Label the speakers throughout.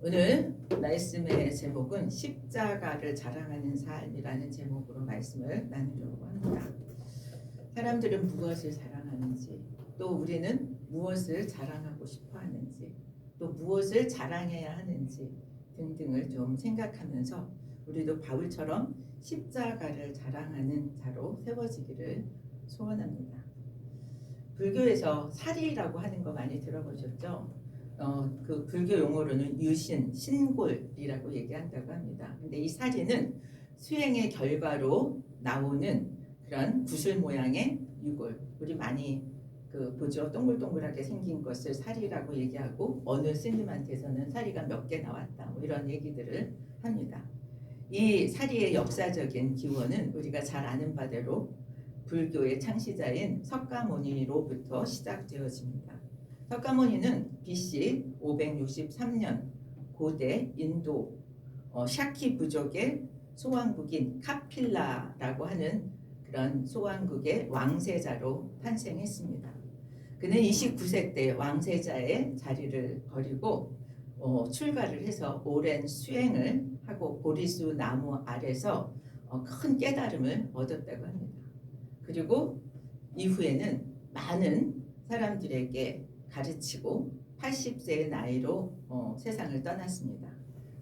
Speaker 1: 오늘 말씀의 제목은 십자가를 자랑하는 삶이라는 제목으로 말씀을 나누려고 합니다. 사람들은 무엇을 자랑하는지, 또 우리는 무엇을 자랑하고 싶어 하는지, 또 무엇을 자랑해야 하는지 등등을 좀 생각하면서 우리도 바울처럼 십자가를 자랑하는 자로 세워지기를 소원합니다. 불교에서 사리라고 하는 거 많이 들어보셨죠? 어, 그 불교 용어로는 유신, 신골이라고 얘기한다고 합니다. 근데 이 사리는 수행의 결과로 나오는 그런 구슬 모양의 유골. 우리 많이 그 보죠. 동글동글하게 생긴 것을 사리라고 얘기하고 어느 스님한테서는 사리가 몇 개 나왔다. 뭐 이런 얘기들을 합니다. 이 사리의 역사적인 기원은 우리가 잘 아는 바대로 불교의 창시자인 석가모니로부터 시작되어집니다. 석가모니는 BC 563년 고대 인도 어, 샤키 부족의 소왕국인 카필라라고 하는 그런 소왕국의 왕세자로 탄생했습니다. 그는 29세 때 왕세자의 자리를 버리고 어, 출가를 해서 오랜 수행을 하고 보리수 나무 아래서 어, 큰 깨달음을 얻었다고 합니다. 그리고 이후에는 많은 사람들에게 가르치고 80세의 나이로 어, 세상을 떠났습니다.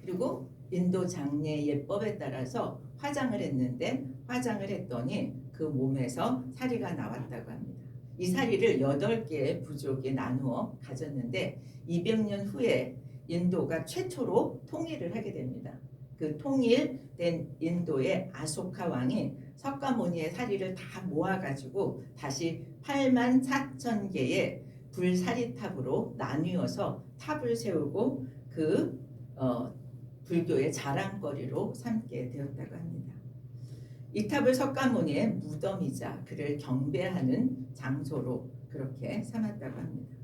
Speaker 1: 그리고 인도 장례 예법에 따라서 화장을 했는데 화장을 했더니 그 몸에서 사리가 나왔다고 합니다. 이 사리를 8개의 부족에 나누어 가졌는데 200년 후에 인도가 최초로 통일을 하게 됩니다. 그 통일된 인도의 아소카 왕이 석가모니의 사리를 다 모아가지고 다시 8만 4천 개의 불사리탑으로 나뉘어서 탑을 세우고 그 어, 불교의 자랑거리로 삼게 되었다고 합니다. 이 탑을 석가모니의 무덤이자 그를 경배하는 장소로 그렇게 삼았다고 합니다.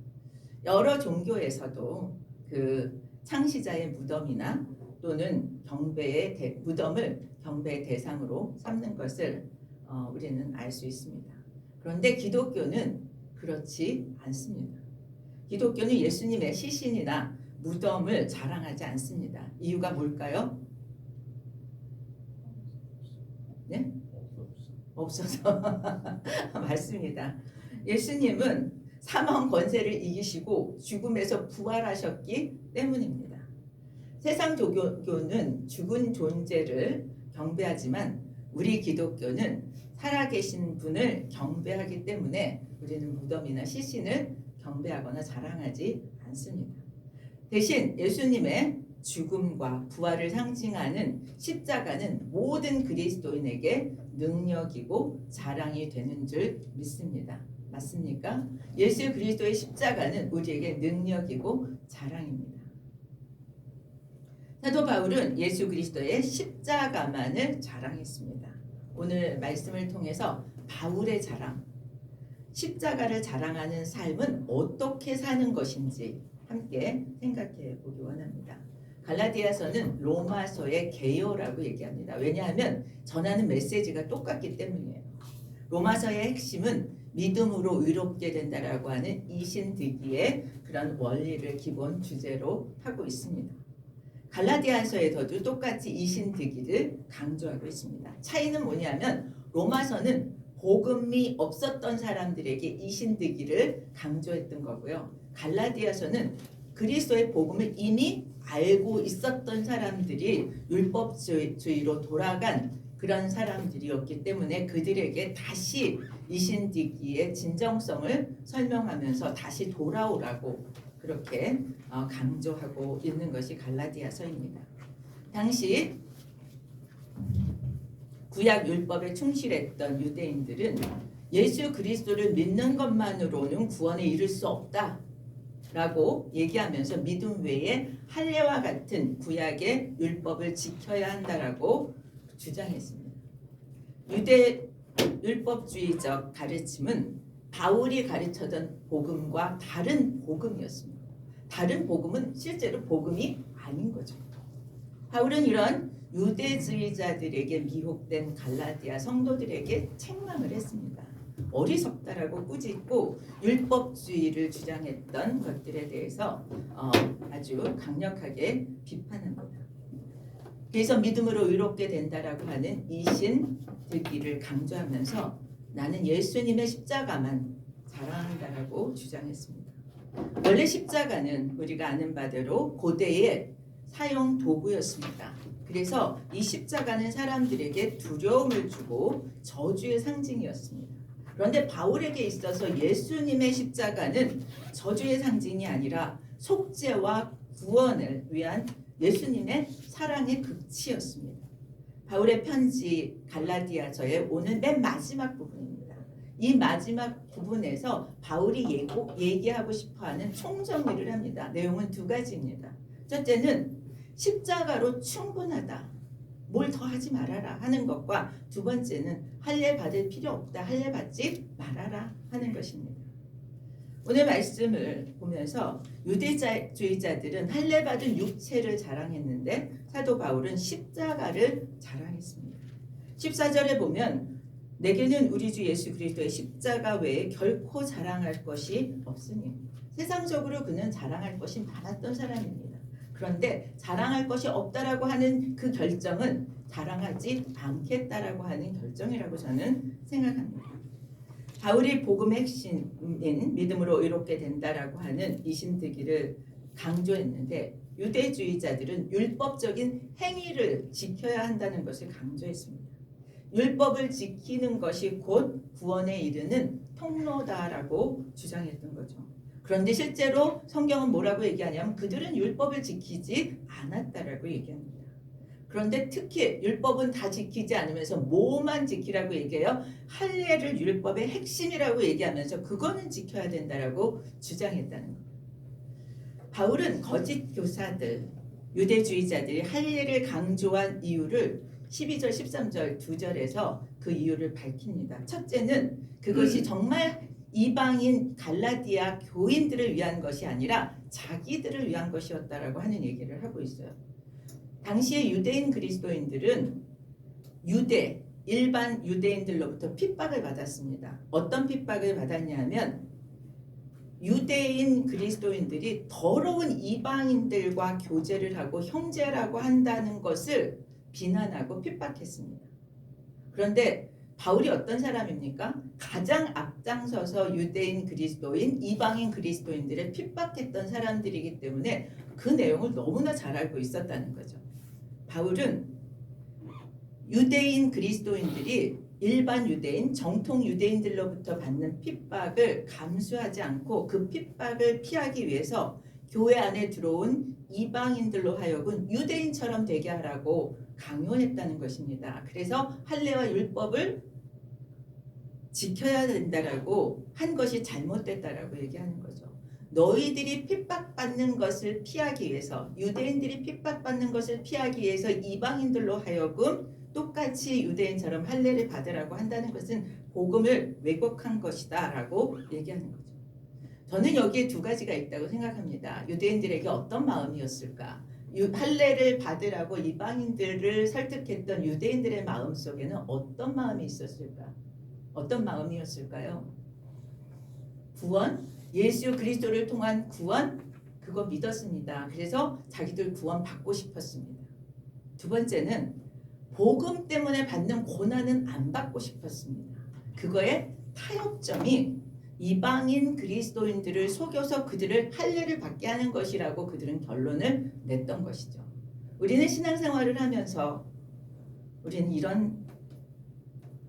Speaker 1: 여러 종교에서도 그 창시자의 무덤이나 또는 경배의 대, 무덤을 경배의 대상으로 삼는 것을 어, 우리는 알 수 있습니다. 그런데 기독교는 그렇지 않습니다. 기독교는 예수님의 시신이나 무덤을 자랑하지 않습니다. 이유가 뭘까요? 네? 없어서 맞습니다. 예수님은 사망 권세를 이기시고 죽음에서 부활하셨기 때문입니다. 세상 종교는 죽은 존재를 경배하지만 우리 기독교는 살아계신 분을 경배하기 때문에 우리는 무덤이나 시신을 경배하거나 자랑하지 않습니다. 대신 예수님의 죽음과 부활을 상징하는 십자가는 모든 그리스도인에게 능력이고 자랑이 되는 줄 믿습니다. 맞습니까? 예수 그리스도의 십자가는 우리에게 능력이고 자랑입니다. 사도 바울은 예수 그리스도의 십자가만을 자랑했습니다. 오늘 말씀을 통해서 바울의 자랑, 십자가를 자랑하는 삶은 어떻게 사는 것인지 함께 생각해 보기 원합니다. 갈라디아서는 로마서의 개요라고 얘기합니다. 왜냐하면 전하는 메시지가 똑같기 때문이에요. 로마서의 핵심은 믿음으로 의롭게 된다라고 하는 이신득이의 그런 원리를 기본 주제로 하고 있습니다. 갈라디아서에서도 똑같이 이신득이를 강조하고 있습니다. 차이는 뭐냐면 로마서는 복음이 없었던 사람들에게 이신득이를 강조했던 거고요. 갈라디아서는 그리스도의 복음을 이미 알고 있었던 사람들이 율법주의로 돌아간 그런 사람들이었기 때문에 그들에게 다시 이신득이의 진정성을 설명하면서 다시 돌아오라고 그렇게 어, 강조하고 있는 것이 갈라디아서입니다. 당시 구약 율법에 충실했던 유대인들은 예수 그리스도를 믿는 것만으로는 구원에 이를 수 없다. 라고 얘기하면서 믿음 외에 할례와 같은 구약의 율법을 지켜야 한다라고 주장했습니다. 유대 율법주의적 가르침은 바울이 가르쳐던 복음과 다른 복음이었습니다. 다른 복음은 실제로 복음이 아닌 거죠. 바울은 이런 유대주의자들에게 미혹된 갈라디아 성도들에게 책망을 했습니다. 어리석다라고 꾸짖고 율법주의를 주장했던 것들에 대해서 어, 아주 강력하게 비판합니다. 그래서 믿음으로 의롭게 된다라고 하는 이신 듣기를 강조하면서 나는 예수님의 십자가만 자랑한다라고 주장했습니다. 원래 십자가는 우리가 아는 바대로 고대의 사용 도구였습니다. 그래서 이 십자가는 사람들에게 두려움을 주고 저주의 상징이었습니다. 그런데 바울에게 있어서 예수님의 십자가는 저주의 상징이 아니라 속죄와 구원을 위한 예수님의 사랑의 극치였습니다. 바울의 편지 갈라디아서의 오늘 맨 마지막 부분입니다. 이 마지막 부분에서 바울이 예고, 얘기하고 싶어하는 총정리를 합니다. 내용은 두 가지입니다. 첫째는 십자가로 충분하다. 뭘 더 하지 말아라 하는 것과 두 번째는 할례 받을 필요 없다. 할례 받지 말아라 하는 것입니다. 오늘 말씀을 보면서 유대주의자들은 할례 받은 육체를 자랑했는데 사도 바울은 십자가를 자랑했습니다. 14절에 보면 내게는 우리 주 예수 그리스도의 십자가 외에 결코 자랑할 것이 없으니 세상적으로 그는 자랑할 것이 많았던 사람입니다. 그런데 자랑할 것이 없다라고 하는 그 결정은 자랑하지 않겠다라고 하는 결정이라고 저는 생각합니다. 바울이 복음의 핵심인 믿음으로 의롭게 된다라고 하는 이심되기를 강조했는데 유대주의자들은 율법적인 행위를 지켜야 한다는 것을 강조했습니다. 율법을 지키는 것이 곧 구원에 이르는 통로다라고 주장했던 거죠. 그런데 실제로 성경은 뭐라고 얘기하냐면 그들은 율법을 지키지 않았다라고 얘기합니다. 그런데 특히 율법은 다 지키지 않으면서 뭐만 지키라고 얘기해요? 할례를 율법의 핵심이라고 얘기하면서 그거는 지켜야 된다라고 주장했다는 겁니다. 바울은 거짓 교사들, 유대주의자들이 할례를 강조한 이유를 12절, 13절 두 절에서 그 이유를 밝힙니다. 첫째는 그것이 정말 이방인 갈라디아 교인들을 위한 것이 아니라 자기들을 위한 것이었다라고 하는 얘기를 하고 있어요. 당시의 유대인 그리스도인들은 유대 일반 유대인들로부터 핍박을 받았습니다. 어떤 핍박을 받았냐면 유대인 그리스도인들이 더러운 이방인들과 교제를 하고 형제라고 한다는 것을 비난하고 핍박했습니다. 그런데 바울이 어떤 사람입니까? 가장 앞장서서 유대인 그리스도인, 이방인 그리스도인들을 핍박했던 사람들이기 때문에 그 내용을 너무나 잘 알고 있었다는 거죠. 바울은 유대인 그리스도인들이 일반 유대인, 정통 유대인들로부터 받는 핍박을 감수하지 않고 그 핍박을 피하기 위해서 교회 안에 들어온 이방인들로 하여금 유대인처럼 되게 하라고 강요했다는 것입니다. 그래서 할례와 율법을 지켜야 된다라고 한 것이 잘못됐다라고 얘기하는 거죠. 너희들이 핍박받는 것을 피하기 위해서 유대인들이 핍박받는 것을 피하기 위해서 이방인들로 하여금 똑같이 유대인처럼 할례를 받으라고 한다는 것은 복음을 왜곡한 것이다라고 얘기하는 거죠. 저는 여기에 두 가지가 있다고 생각합니다. 유대인들에게 어떤 마음이었을까? 할례를 받으라고 이방인들을 설득했던 유대인들의 마음 속에는 어떤 마음이 있었을까? 어떤 마음이었을까요? 구원, 예수 그리스도를 통한 구원 그거 믿었습니다. 그래서 자기들 구원 받고 싶었습니다. 두 번째는 복음 때문에 받는 고난은 안 받고 싶었습니다. 그거의 타협점이 이방인 그리스도인들을 속여서 그들을 할례를 받게 하는 것이라고 그들은 결론을 냈던 것이죠. 우리는 신앙생활을 하면서 우리는 이런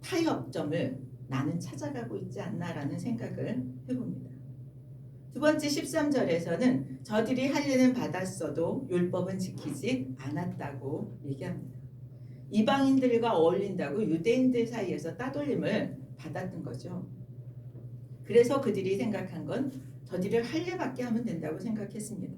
Speaker 1: 타협점을 나는 찾아가고 있지 않나라는 생각을 해봅니다. 두 번째 13절에서는 저들이 할례는 받았어도 율법은 지키지 않았다고 얘기합니다. 이방인들과 어울린다고 유대인들 사이에서 따돌림을 받았던 거죠. 그래서 그들이 생각한 건 저들을 할례받게 하면 된다고 생각했습니다.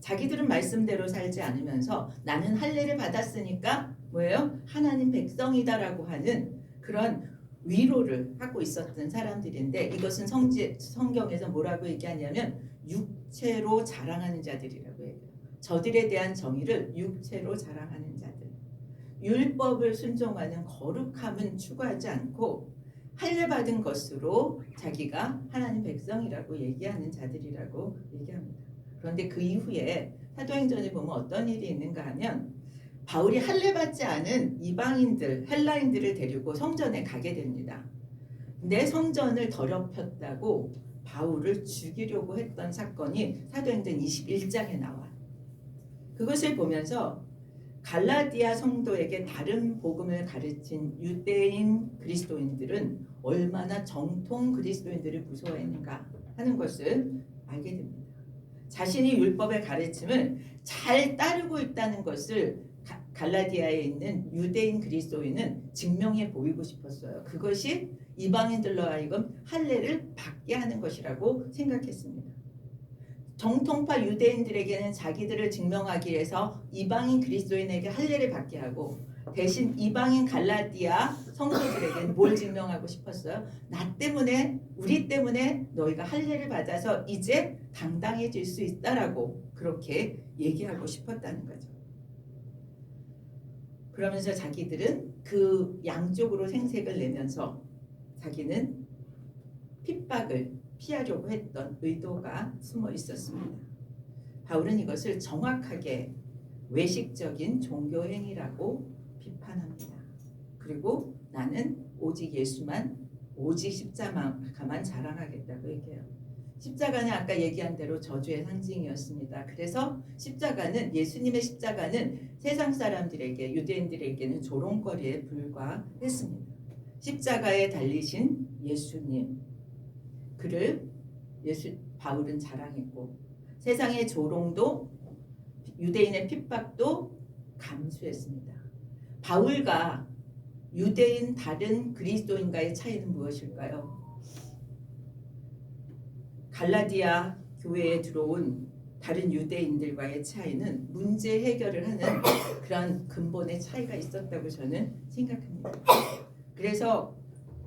Speaker 1: 자기들은 말씀대로 살지 않으면서 나는 할례를 받았으니까 뭐예요? 하나님 백성이다라고 하는 그런 위로를 하고 있었던 사람들인데 이것은 성지, 성경에서 뭐라고 얘기하냐면 육체로 자랑하는 자들이라고 해요. 저들에 대한 정의를 육체로 자랑하는 자들. 율법을 순종하는 거룩함은 추구하지 않고 할례 받은 것으로 자기가 하나님 백성이라고 얘기하는 자들이라고 얘기합니다. 그런데 그 이후에 사도행전에 보면 어떤 일이 있는가 하면 바울이 할례 받지 않은 이방인들 헬라인들을 데리고 성전에 가게 됩니다. 근데 성전을 더럽혔다고 바울을 죽이려고 했던 사건이 사도행전 21장에 나와요. 그것을 보면서 갈라디아 성도에게 다른 복음을 가르친 유대인 그리스도인들은 얼마나 정통 그리스도인들을 무서워했는가 하는 것을 알게 됩니다. 자신이 율법의 가르침을 잘 따르고 있다는 것을 가- 갈라디아에 있는 유대인 그리스도인은 증명해 보이고 싶었어요. 그것이 이방인들로 하여금 할례를 받게 하는 것이라고 생각했습니다. 정통파 유대인들에게는 자기들을 증명하기 위해서 이방인 그리스도인에게 할례를 받게 하고 대신 이방인 갈라디아 성도들에게는 뭘 증명하고 싶었어요? 나 때문에 우리 때문에 너희가 할례를 받아서 이제 당당해질 수 있다라고 그렇게 얘기하고 싶었다는 거죠. 그러면서 자기들은 그 양쪽으로 생색을 내면서 자기는 핍박을 피하려고 했던 의도가 숨어 있었습니다. 바울은 이것을 정확하게 외식적인 종교 행위라고 비판합니다. 그리고 나는 오직 예수만 오직 십자가만 자랑하겠다고 얘기해요. 십자가는 아까 얘기한 대로 저주의 상징이었습니다. 그래서 십자가는 예수님의 십자가는 세상 사람들에게 유대인들에게는 조롱거리에 불과했습니다. 십자가에 달리신 예수님 그를 예수 바울은 자랑했고 세상의 조롱도 유대인의 핍박도 감수했습니다. 바울과 유대인 다른 그리스도인과의 차이는 무엇일까요? 갈라디아 교회에 들어온 다른 유대인들과의 차이는 문제 해결을 하는 그런 근본의 차이가 있었다고 저는 생각합니다. 그래서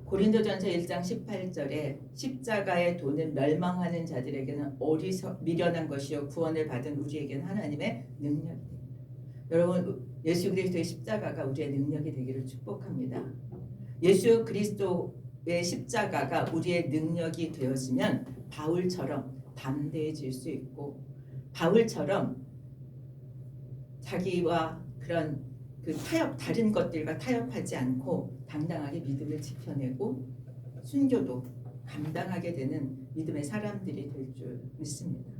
Speaker 1: 고린도전서 1장 18절에 십자가의 도는 멸망하는 자들에게는 어리석 미련한 것이요 구원을 받은 우리에게는 하나님의 능력이 됩니다. 여러분 예수 그리스도의 십자가가 우리의 능력이 되기를 축복합니다. 예수 그리스도의 십자가가 우리의 능력이 되었으면 바울처럼 담대해질 수 있고 바울처럼 자기와 그런 그 타협 다른 것들과 타협하지 않고 당당하게 믿음을 지켜내고 순교도 감당하게 되는 믿음의 사람들이 될 줄 믿습니다.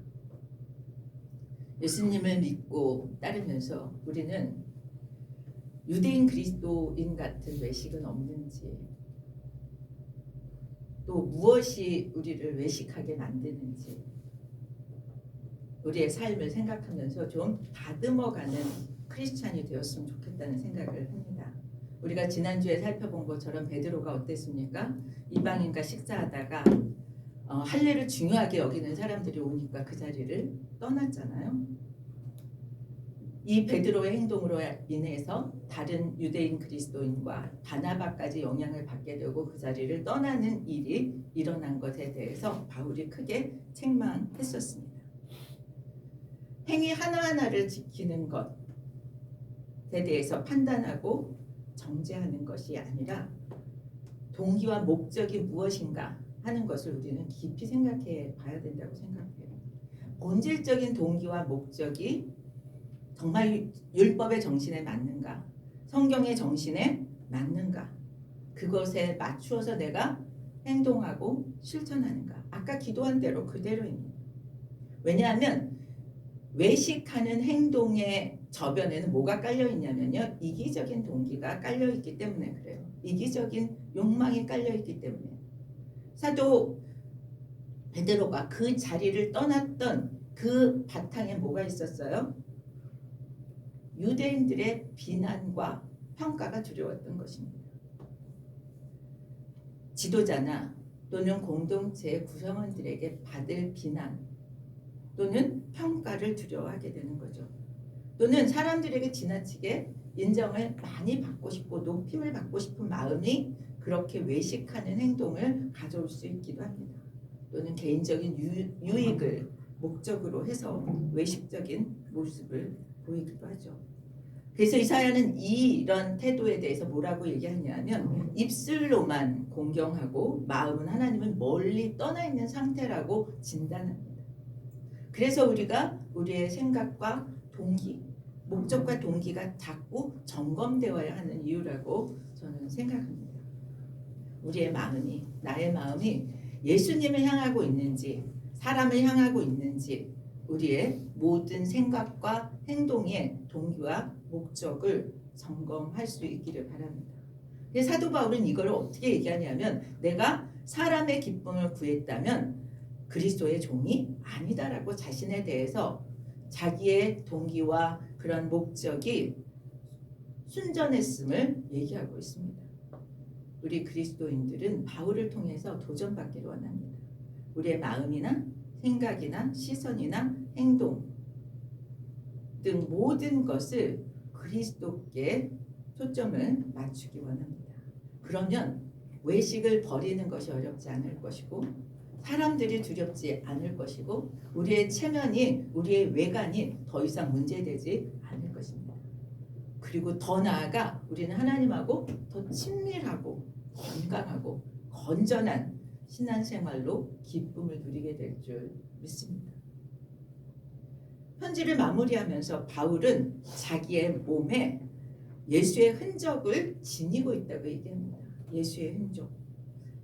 Speaker 1: 예수님을 믿고 따르면서 우리는 유대인 그리스도인 같은 외식은 없는지 또 무엇이 우리를 외식하게 만드는지 우리의 삶을 생각하면서 좀 다듬어가는 크리스찬이 되었으면 좋겠다는 생각을 합니다. 우리가 지난주에 살펴본 것처럼 베드로가 어땠습니까? 이방인과 식사하다가 어, 할례를 중요하게 여기는 사람들이 오니까 그 자리를 떠났잖아요. 이 베드로의 행동으로 인해서 다른 유대인 그리스도인과 바나바까지 영향을 받게 되고 그 자리를 떠나는 일이 일어난 것에 대해서 바울이 크게 책망했었습니다. 행위 하나하나를 지키는 것에 대해서 판단하고 정죄하는 것이 아니라 동기와 목적이 무엇인가 하는 것을 우리는 깊이 생각해 봐야 된다고 생각해요. 본질적인 동기와 목적이 정말 율법의 정신에 맞는가? 성경의 정신에 맞는가? 그것에 맞추어서 내가 행동하고 실천하는가? 아까 기도한 대로 그대로입니다. 왜냐하면 외식하는 행동의 저변에는 뭐가 깔려 있냐면요. 이기적인 동기가 깔려 있기 때문에 그래요. 이기적인 욕망이 깔려 있기 때문에. 사도 베드로가 그 자리를 떠났던 그 바탕에 뭐가 있었어요? 유대인들의 비난과 평가가 두려웠던 것입니다. 지도자나 또는 공동체 구성원들에게 받을 비난 또는 평가를 두려워하게 되는 거죠. 또는 사람들에게 지나치게 인정을 많이 받고 싶고 높임을 받고 싶은 마음이 그렇게 외식하는 행동을 가져올 수 있기도 합니다. 또는 개인적인 유, 유익을 목적으로 해서 외식적인 모습을 보이기도 하죠. 그래서 이사야는 이런 태도에 대해서 뭐라고 얘기하냐면 입술로만 공경하고 마음은 하나님은 멀리 떠나 있는 상태라고 진단합니다. 그래서 우리가 우리의 생각과 동기, 목적과 동기가 자꾸 점검되어야 하는 이유라고 저는 생각합니다. 우리의 마음이 나의 마음이 예수님을 향하고 있는지 사람을 향하고 있는지 우리의 모든 생각과 행동의 동기와 목적을 점검할 수 있기를 바랍니다. 사도 바울은 이걸 어떻게 얘기하냐면 내가 사람의 기쁨을 구했다면 그리스도의 종이 아니다라고 자신에 대해서 자기의 동기와 그런 목적이 순전했음을 얘기하고 있습니다. 우리 그리스도인들은 바울을 통해서 도전받기를 원합니다. 우리의 마음이나 생각이나 시선이나 행동 등 모든 것을 그리스도께 초점을 맞추기 원합니다. 그러면 외식을 버리는 것이 어렵지 않을 것이고 사람들이 두렵지 않을 것이고 우리의 체면이 우리의 외관이 더 이상 문제되지 않을 것입니다. 그리고 더 나아가 우리는 하나님하고 더 친밀하고 건강하고 건전한 신앙생활로 기쁨을 누리게 될 줄 믿습니다. 편지를 마무리하면서 바울은 자기의 몸에 예수의 흔적을 지니고 있다고 얘기합니다. 예수의 흔적.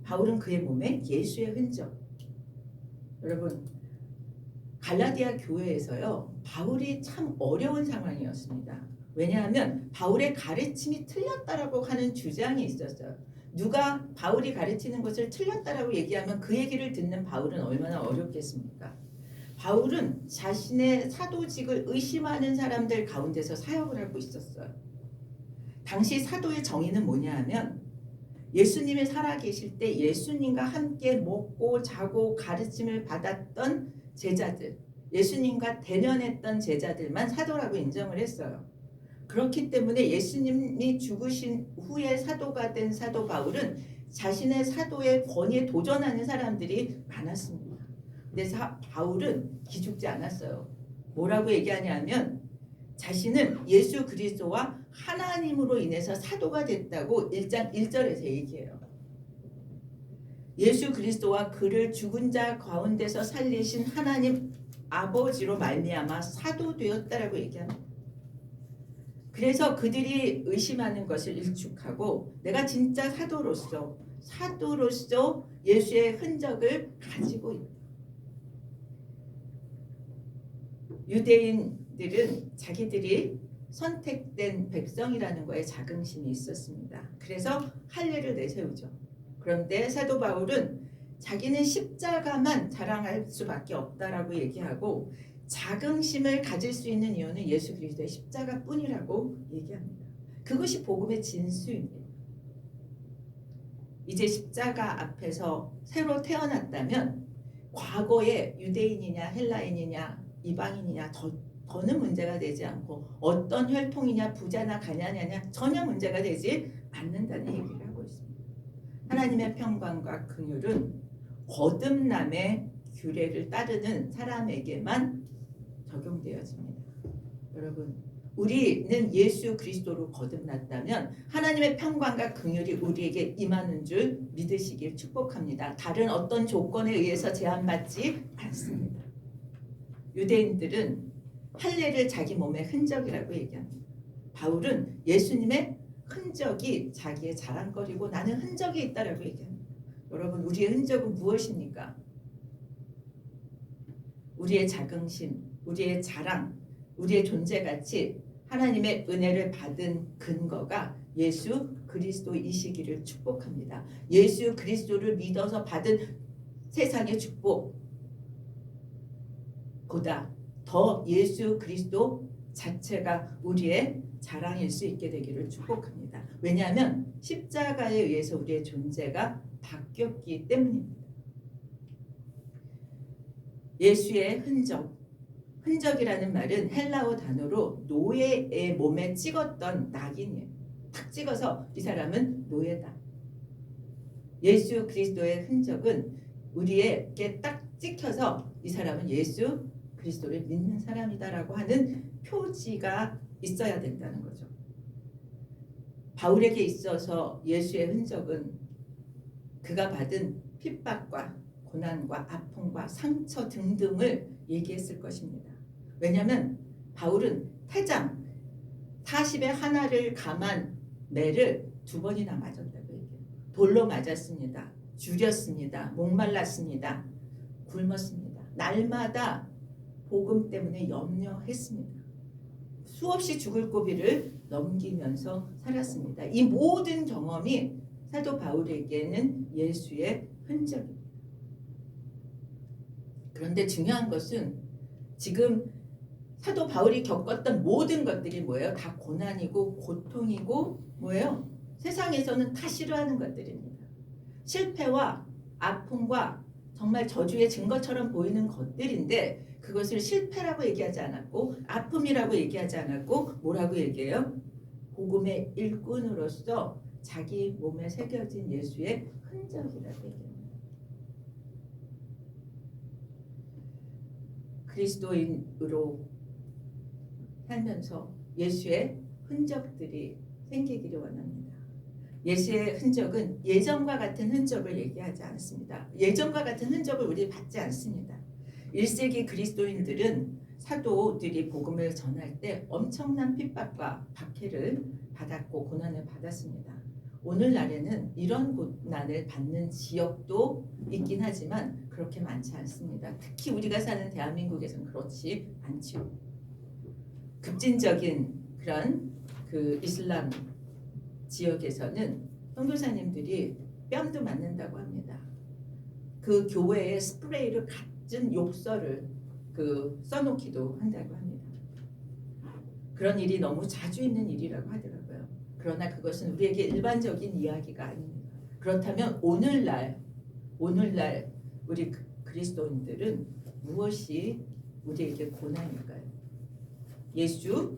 Speaker 1: 바울은 그의 몸에 예수의 흔적. 여러분 갈라디아 교회에서요 바울이 참 어려운 상황이었습니다. 왜냐하면 바울의 가르침이 틀렸다라고 하는 주장이 있었어요. 누가 바울이 가르치는 것을 틀렸다라고 얘기하면 그 얘기를 듣는 바울은 얼마나 어렵겠습니까? 바울은 자신의 사도직을 의심하는 사람들 가운데서 사역을 하고 있었어요. 당시 사도의 정의는 뭐냐 하면 예수님이 살아계실 때 예수님과 함께 먹고 자고 가르침을 받았던 제자들, 예수님과 대면했던 제자들만 사도라고 인정을 했어요. 그렇기 때문에 예수님이 죽으신 후에 사도가 된 사도 바울은 자신의 사도의 권위에 도전하는 사람들이 많았습니다. 근데 사, 바울은 기죽지 않았어요. 뭐라고 얘기하냐면 자신은 예수 그리스도와 하나님으로 인해서 사도가 됐다고 1장 1절에서 얘기해요. 예수 그리스도와 그를 죽은 자 가운데서 살리신 하나님 아버지로 말미암아 사도 되었다라고 얘기합니다. 그래서 그들이 의심하는 것을 일축하고 내가 진짜 사도로서 사도로서 예수의 흔적을 가지고 있다. 유대인들은 자기들이 선택된 백성이라는 거에 자긍심이 있었습니다. 그래서 할례를 내세우죠. 그런데 사도 바울은 자기는 십자가만 자랑할 수밖에 없다라고 얘기하고 자긍심을 가질 수 있는 이유는 예수 그리스도의 십자가뿐이라고 얘기합니다. 그것이 복음의 진수입니다. 이제 십자가 앞에서 새로 태어났다면 과거에 유대인이냐 헬라인이냐 이방인이냐 더, 더는 문제가 되지 않고 어떤 혈통이냐 부자나 가난이냐 전혀 문제가 되지 않는다는 얘기를 하고 있습니다. 하나님의 평강과 긍휼은 거듭남의 규례를 따르는 사람에게만 적용되어집니다. 여러분, 우리는 예수 그리스도로 거듭났다면 하나님의 평강과 긍휼이 우리에게 임하는 줄 믿으시길 축복합니다. 다른 어떤 조건에 의해서 제한받지 않습니다. 유대인들은 할례를 자기 몸의 흔적이라고 얘기합니다. 바울은 예수님의 흔적이 자기의 자랑거리고 나는 흔적이 있다라고 얘기합니다. 여러분, 우리의 흔적은 무엇입니까? 우리의 자긍심, 우리의 자랑, 우리의 존재 가치, 하나님의 은혜를 받은 근거가 예수 그리스도이시기를 축복합니다. 예수 그리스도를 믿어서 받은 세상의 축복 보다 더 예수 그리스도 자체가 우리의 자랑일 수 있게 되기를 축복합니다. 왜냐하면 십자가에 의해서 우리의 존재가 바뀌었기 때문입니다. 예수의 흔적, 흔적이라는 말은 헬라어 단어로 노예의 몸에 찍었던 낙인이에요. 탁 찍어서 이 사람은 노예다. 예수 그리스도의 흔적은 우리에게 딱 찍혀서 이 사람은 예수 그리스도를 믿는 사람이다라고 하는 표지가 있어야 된다는 거죠. 바울에게 있어서 예수의 흔적은 그가 받은 핍박과 고난과 아픔과 상처 등등을 얘기했을 것입니다. 왜냐하면 바울은 태장 40의 하나를 감한 매를 두 번이나 맞았다고 얘기해요. 돌로 맞았습니다. 줄였습니다. 목말랐습니다. 굶었습니다. 날마다 복음 때문에 염려했습니다. 수없이 죽을 고비를 넘기면서 살았습니다. 이 모든 경험이 사도 바울에게는 예수의 흔적입니다. 그런데 중요한 것은 지금 사도 바울이 겪었던 모든 것들이 뭐예요? 다 고난이고 고통이고 뭐예요? 세상에서는 다 싫어하는 것들입니다. 실패와 아픔과 정말 저주의 증거처럼 보이는 것들인데 그것을 실패라고 얘기하지 않았고 아픔이라고 얘기하지 않았고 뭐라고 얘기해요? 복음의 일꾼으로서 자기 몸에 새겨진 예수의 흔적이라고 얘기합니다. 그리스도인으로 살면서 예수의 흔적들이 생기기를 원합니다. 예수의 흔적은 예전과 같은 흔적을 얘기하지 않습니다. 예전과 같은 흔적을 우리 받지 않습니다. 1세기 그리스도인들은 사도들이 복음을 전할 때 엄청난 핍박과 박해를 받았고 고난을 받았습니다. 오늘날에는 이런 고난을 받는 지역도 있긴 하지만 그렇게 많지 않습니다. 특히 우리가 사는 대한민국에서는 그렇지 않죠. 급진적인 그런 그 이슬람 지역에서는 선교사님들이 뺨도 맞는다고 합니다. 그 교회에 스프레이를 갖은 욕설을 그 써놓기도 한다고 합니다. 그런 일이 너무 자주 있는 일이라고 하더라고요. 그러나 그것은 우리에게 일반적인 이야기가 아닙니다. 그렇다면 오늘날 오늘날 우리 그- 그리스도인들은 무엇이 우리에게 고난일까요? 예수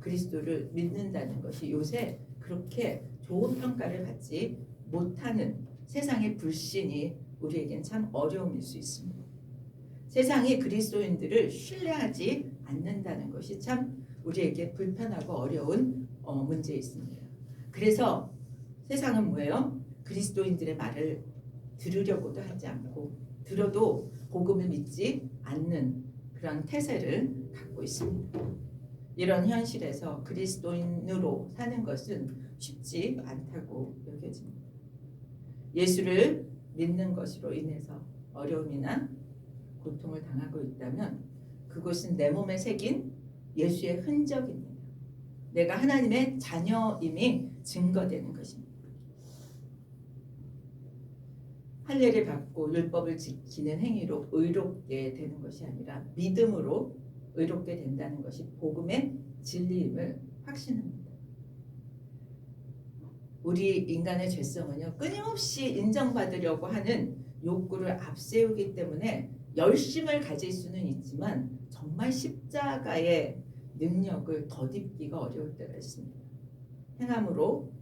Speaker 1: 그리스도를 믿는다는 것이 요새 그렇게 좋은 평가를 받지 못하는 세상의 불신이 우리에겐 참 어려움일 수 있습니다. 세상이 그리스도인들을 신뢰하지 않는다는 것이 참 우리에게 불편하고 어려운 어, 문제 있습니다. 그래서 세상은 뭐예요? 그리스도인들의 말을 들으려고도 하지 않고 들어도 복음을 믿지 않는 그런 태세를 갖고 있습니다. 이런 현실에서 그리스도인으로 사는 것은 쉽지 않다고 여겨집니다. 예수를 믿는 것으로 인해서 어려움이나 고통을 당하고 있다면 그것은 내 몸에 새긴 예수의 흔적입니다. 내가 하나님의 자녀임이 증거되는 것입니다. 할례를 받고 율법을 지키는 행위로 의롭게 되는 것이 아니라 믿음으로 의롭게 된다는 것이 복음의 진리임을 확신합니다. 우리 인간의 죄성은요 끊임없이 인정받으려고 하는 욕구를 앞세우기 때문에 열심을 가질 수는 있지만 정말 십자가의 능력을 덧입기가 어려울 때가 있습니다. 행함으로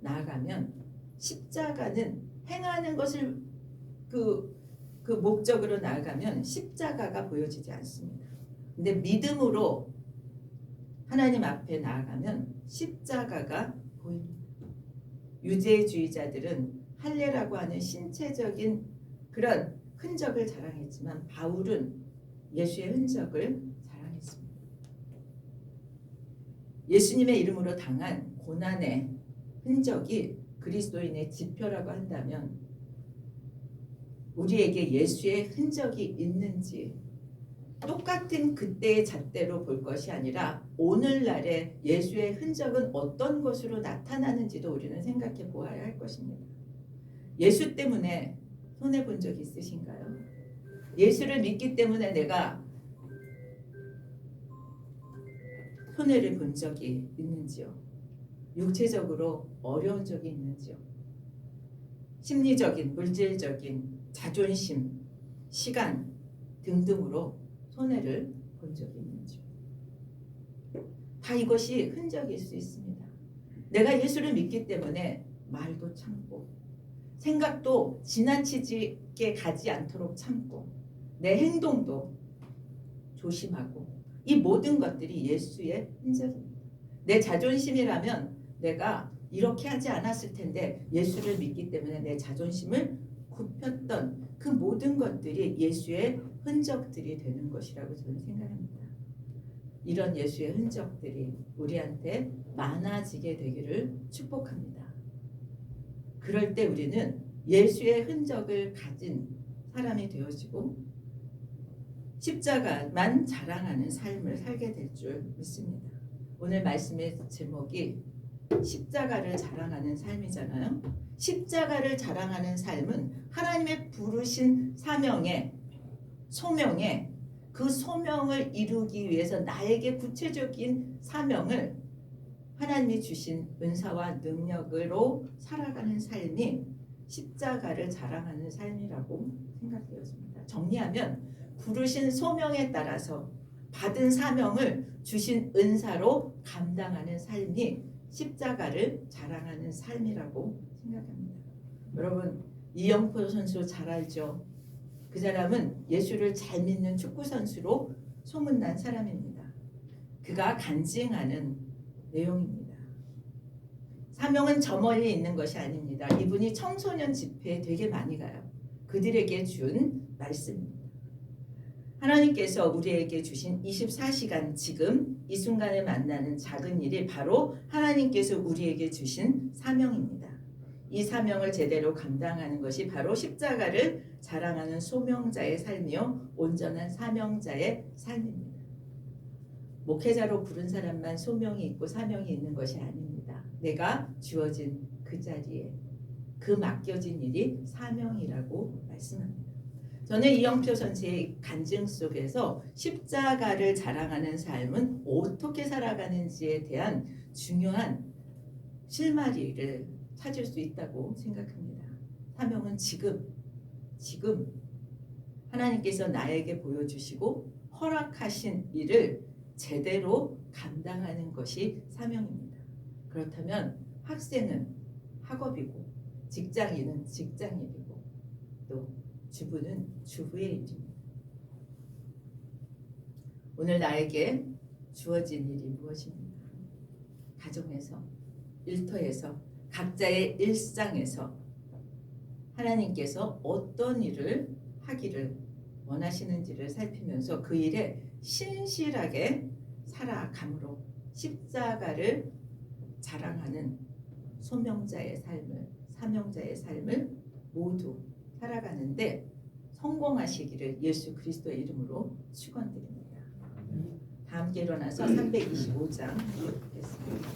Speaker 1: 나아가면 십자가는 행하는 것을 그, 그 목적으로 나아가면 십자가가 보여지지 않습니다. 근데 믿음으로 하나님 앞에 나아가면 십자가가 보입니다. 유대주의자들은 할례라고 하는 신체적인 그런 흔적을 자랑했지만 바울은 예수의 흔적을 자랑했습니다. 예수님의 이름으로 당한 고난의 흔적이 그리스도인의 지표라고 한다면 우리에게 예수의 흔적이 있는지 똑같은 그때의 잣대로 볼 것이 아니라 오늘날의 예수의 흔적은 어떤 것으로 나타나는지도 우리는 생각해 보아야 할 것입니다. 예수 때문에 손해 본 적 있으신가요? 예수를 믿기 때문에 내가 손해를 본 적이 있는지요? 육체적으로 어려운 적이 있는지요? 심리적인, 물질적인 자존심, 시간 등등으로 손해를 본 적이 있는지요? 다 이것이 흔적일 수 있습니다. 내가 예수를 믿기 때문에 말도 참고 생각도 지나치게 가지 않도록 참고 내 행동도 조심하고 이 모든 것들이 예수의 흔적입니다. 내 자존심이라면 내가 이렇게 하지 않았을 텐데 예수를 믿기 때문에 내 자존심을 굽혔던 그 모든 것들이 예수의 흔적들이 되는 것이라고 저는 생각합니다. 이런 예수의 흔적들이 우리한테 많아지게 되기를 축복합니다. 그럴 때 우리는 예수의 흔적을 가진 사람이 되어지고 십자가만 자랑하는 삶을 살게 될 줄 믿습니다. 오늘 말씀의 제목이 십자가를 자랑하는 삶이잖아요. 십자가를 자랑하는 삶은 하나님의 부르신 사명에 소명에 그 소명을 이루기 위해서 나에게 구체적인 사명을 하나님이 주신 은사와 능력으로 살아가는 삶이 십자가를 자랑하는 삶이라고 생각되었습니다. 정리하면 부르신 소명에 따라서 받은 사명을 주신 은사로 감당하는 삶이 십자가를 자랑하는 삶이라고 생각합니다. 여러분 이영표 선수 잘 알죠? 그 사람은 예수를 잘 믿는 축구 선수로 소문난 사람입니다. 그가 간증하는 내용입니다. 사명은 저 멀리 있는 것이 아닙니다. 이분이 청소년 집회에 되게 많이 가요. 그들에게 준 말씀입니다. 하나님께서 우리에게 주신 24시간 지금 이 순간에 만나는 작은 일이 바로 하나님께서 우리에게 주신 사명입니다. 이 사명을 제대로 감당하는 것이 바로 십자가를 자랑하는 소명자의 삶이요 온전한 사명자의 삶입니다. 목회자로 부른 사람만 소명이 있고 사명이 있는 것이 아닙니다. 내가 주어진 그 자리에 그 맡겨진 일이 사명이라고 말씀합니다. 저는 이영표 선생의 간증 속에서 십자가를 자랑하는 삶은 어떻게 살아가는지에 대한 중요한 실마리를 찾을 수 있다고 생각합니다. 사명은 지금, 지금 하나님께서 나에게 보여주시고 허락하신 일을 제대로 감당하는 것이 사명입니다. 그렇다면 학생은 학업이고 직장인은 직장인이고 또 주부는 주부의 일입니다. 오늘 나에게 주어진 일이 무엇입니까? 가정에서, 일터에서, 각자의 일상에서 하나님께서 어떤 일을 하기를 원하시는지를 살피면서 그 일에 신실하게 살아감으로 십자가를 자랑하는 소명자의 삶을 사명자의 삶을 모두 살아가는데 성공하시기를 예수 그리스도의 이름으로 축원드립니다. 다 함께 일어나서 325장 읽겠습니다.